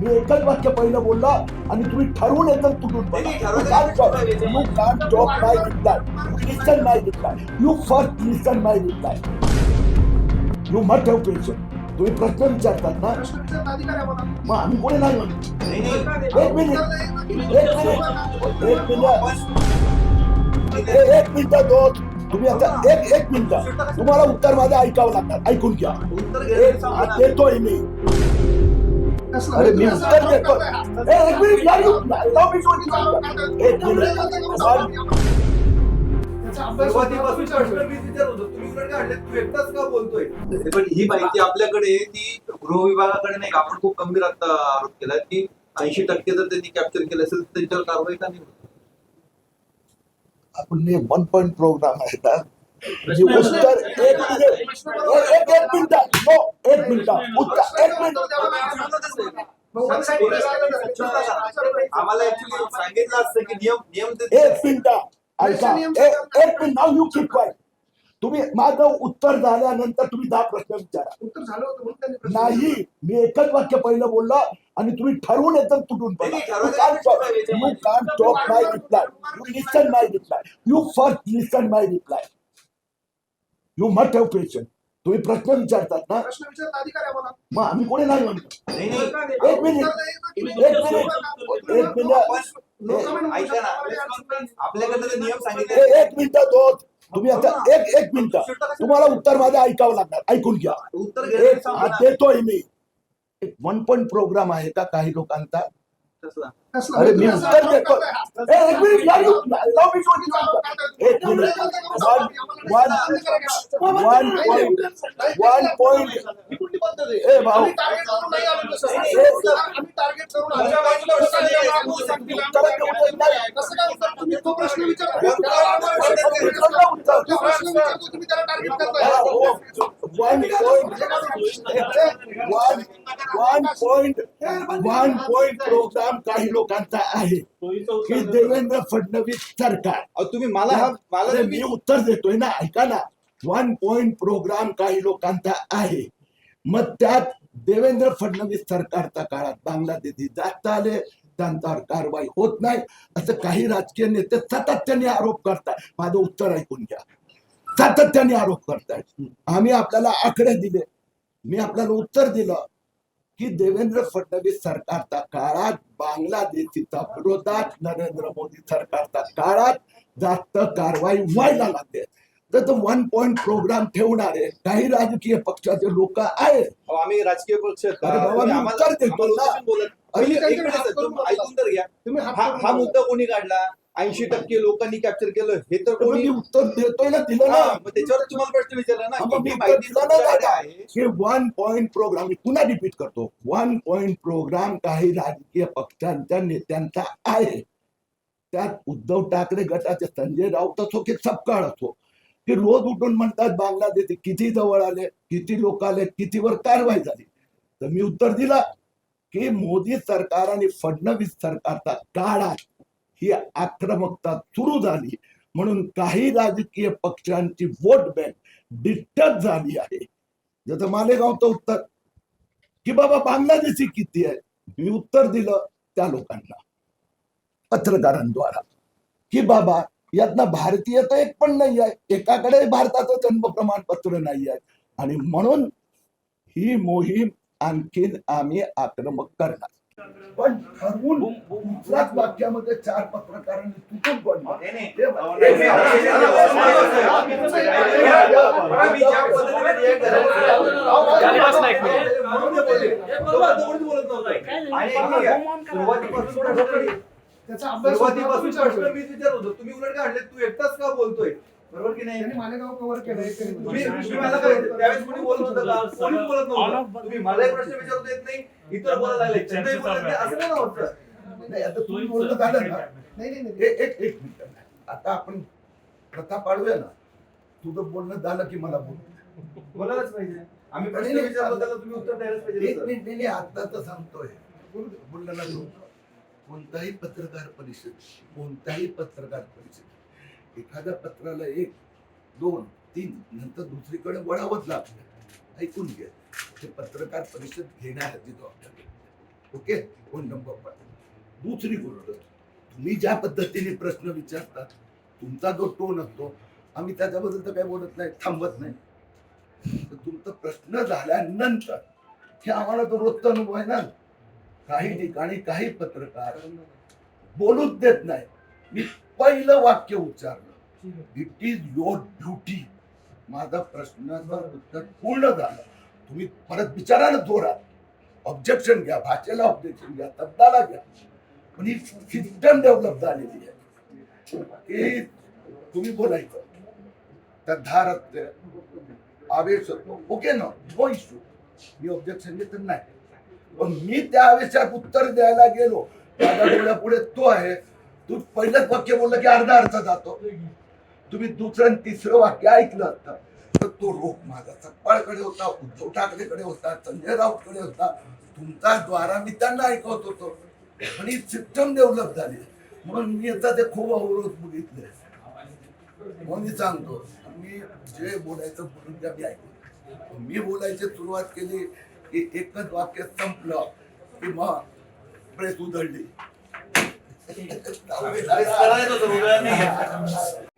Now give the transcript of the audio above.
मी एकच वाक्य पहिलं बोललो आणि तुम्ही ठरवून एकदम तुटून you can talk my reply listen my reply you first listen my reply you must have patience तुम्ही प्रश्न विचारतात ना मग आम्ही कोणी नाही म्हणतो एक मिनिट एक मिनिट एक मिनिट एक मिनिट दोन तुम्ही आता एक एक मिनिट. तुम्हाला उत्तर माझं ऐकावं लागणार ऐकून घ्या. देतोय मी. अरे मी उत्तर देतो एक मिनिट पण ही माहिती आपल्याकडे ती गृह विभागाकडे नाही का? आपण खूप गंभीर आता आरोप केला की ऐंशी टक्के जर त्यांनी कॅप्चर केलं असेल तर त्यांच्यावर कारवाई का नाही होत? आपण हे वन पॉइंट प्रोग्राम आहे ना. जी उत्तर एक एक एक मिनिट. हो एक मिनिट. उत्तर एक मिनिट. आम्हाला सांगितलं असतं की नियम नियम ते- एक मिनिट. ऐका. एक मिनिट. नाव यू कीप तुम्ही माझं उत्तर झाल्यानंतर तुम्ही दहा प्रश्न विचारा. उत्तर झालं होतं म्हणून त्यांनी प्रश्न नाही मी एकच वाक्य पहिलं बोललो आणि तुम्ही ठरवून एकदम तुटून नाही, नाही, you can talk my reply you listen my reply you first listen my reply you must have patience तुम्ही प्रश्न विचारतात ना? प्रश्न विचारता अधिकार आहे मला. मग आम्ही कोणी नाही म्हणतो? नाही, नाही. एक मिनिट. एक मिनिट. एक मिनिट. ऐका ना आपल्याकडे ते नियम सांगितले ए- एक मिनिट दोन तुम्ही आता एक एक मिनिट. तुम्हाला उत्तर माझं ऐकावं लागणार. ऐकून घ्या. उत्तर हा देतोय मी. एक वन पॉइंट प्रोग्राम आहे का? काही लोकांचा? अरे मी उत्तर देतो ए, एक मिनिट या you- allow me to answer. एक मिनिट? ए, भाऊ. तो प्रश्न विचारता. तुम्ही त्याला टार्गेट हा, करताय. One point one one point one point program काही लोकांचा आहे. की देवेंद्र फडणवीस सरकार. तुम्ही मला हा मला मी उत्तर देतोय ना ऐका ना. वन पॉइंट प्रोग्राम काही लोकांचा आहे. मग त्यात देवेंद्र फडणवीस सरकारच्या काळात बांगलादेशी जास्त आले. त्यांच्यावर कारवाई होत नाही. असं काही राजकीय नेते सातत्याने आरोप करतात माझं उत्तर ऐकून घ्या. सातत्याने आरोप करतायत. आम्ही आपल्याला आकडे दिले. मी आपल्याला उत्तर दिलं की देवेंद्र फडणवीस सरकारच्या काळात बांगलादेशीच्या विरोधात नरेंद्र मोदी सरकारच्या काळात जास्त कारवाई व्हायला लागते. तर तो वन पॉइंट प्रोग्राम ठेवणारे काही राजकीय पक्षाचे लोक आहेत. आम्ही राजकीय पक्ष उत्तर देतो ना. हा. मुद्दा कोणी काढला? ऐंशी टक्के लोकांनी कॅप्चर केलं. हे तर कोणी मी उत्तर देतोय ना दिलं हा, ना. मग त्याच्यावर तुम्हाला प्रश्न विचारला ना. हा, की मग मी ही उत्तर माहिती दिलं ना तुमच्याकडे दादा. आहे? की वन पॉइंट प्रोग्राम मी पुन्हा रिपीट करतो. वन पॉइंट प्रोग्राम काही राजकीय पक्षांच्या नेत्यांचा आहे. त्यात उद्धव ठाकरे गटाचे संजय राऊत असो की सपकाळ असो. की रोज उठून म्हणतात बांगलादेश किती जवळ आले किती लोक आले कितीवर कारवाई झाली? तर मी उत्तर दिलं की मोदी सरकार आणि फडणवीस सरकारच्या काळात ही आक्रमकता सुरू झाली. म्हणून काही राजकीय पक्षांची वोट बँक डिस्टर्ब झाली आहे. जसं मालेगावचं उत्तर की बाबा बांगलादेशी किती आहे? मी उत्तर दिलं त्या लोकांना. पत्रकारांद्वारा. की बाबा यातनं भारतीय तर एक पण नाही आहे. एकाकडे भारताचं जन्म प्रमाणपत्र नाही आहे. आणि म्हणून ही मोहीम आणखीन आम्ही आक्रमक करणार. पण ठरवून दुसऱ्याच वाक्यामध्ये चार पत्रकारांनी तुटून पडलं. हे-. सुरुवातीपासून त्याचा विचारत होतो. तुम्ही उलट काढले तू एकटाच का बोलतोय? बरोबर की नाही? त्यांनी मालेगाव कव्हर केलंय तरी तुम्ही तुम्ही मला काय त्यावेळेस कोणी बोलत होतं का कोणीच बोलत नव्हतं. तुम्ही मलाही प्रश्न विचारत येत नाही इतर बोलायला लागले. त्यांनाही बोलत नाही असं नाही होतं. नाही आता तुम्ही बोलणं झालं ना. नाही नाही नाही. ए- एक एक मिनिट. आता आपण प्रथा पाडूया ना. तुझं बोलणं झालं की मला बोल. बोलायलाच पाहिजे. आम्ही प्रश्न नाही, नाही. विचारलो त्याला तुम्ही उत्तर द्यायलाच पाहिजे एक. मिनिट नाही आता तर सांगतोय. बोलणं कोणताही पत्रकार परिषद कोणताही पत्रकार परिषद. एखाद्या पत्राला एक दोन तीन नंतर दुसरीकडे वळावंच लागतं ऐकून घे. ते पत्रकार परिषद घेण्यासाठी आपल्याकडे. ओके? फोन नंबर दुसरी गोष्ट तुम्ही ज्या पद्धतीने प्रश्न विचारतात तुमचा जो टोन असतो आम्ही त्याच्याबद्दल तर काही बोलत नाही थांबत नाही. तर तुमचा प्रश्न झाल्यानंतर हे आम्हाला तो रोजचा अनुभव आहे ना. काही ठिकाणी काही पत्रकार बोलूच देत नाही. मी पहिलं वाक्य उच्चारलं. इट इज युअर ड्युटी माझा प्रश्नाचं उत्तर पूर्ण झालं. तुम्ही परत विचारा ना जोरात. ऑब्जेक्शन घ्या भाषेला ऑब्जेक्शन घ्या शब्दाला घ्या. पण ही सिस्टम डेव्हलप झालेली आहे. तुम्ही बोलायचं. तर धार असते आवेश होतो. ओके ना नो इश्यू मी ऑब्जेक्शन घेत नाही. पण मी त्या आवेशात उत्तर द्यायला गेलो. माझ्या डोळ्यापुढे तो आहे. तू पहिलंच वाक्य बोललं की अर्धा अर्थ जातो. तुम्ही दुसरं आणि तिसरं वाक्य ऐकलं असतं. तर तो रोख माझा सपकाळकडे होता उद्धव ठाकरेकडे होता संजय राऊतकडे होता. तुमचा द्वारा मी त्यांना ऐकवत होतो. आणि सिस्टम डेव्हलप झाली. म्हणून मी आता ते खूप अवरोध बघितले. म्हणून मी सांगतो मी जे बोलायचं बोलून द्या मी ऐकतो मी बोलायची सुरुवात केली की एकच वाक्य संपलं. की मग प्रेस उधळली. करायचं होतं, उद्या नाही.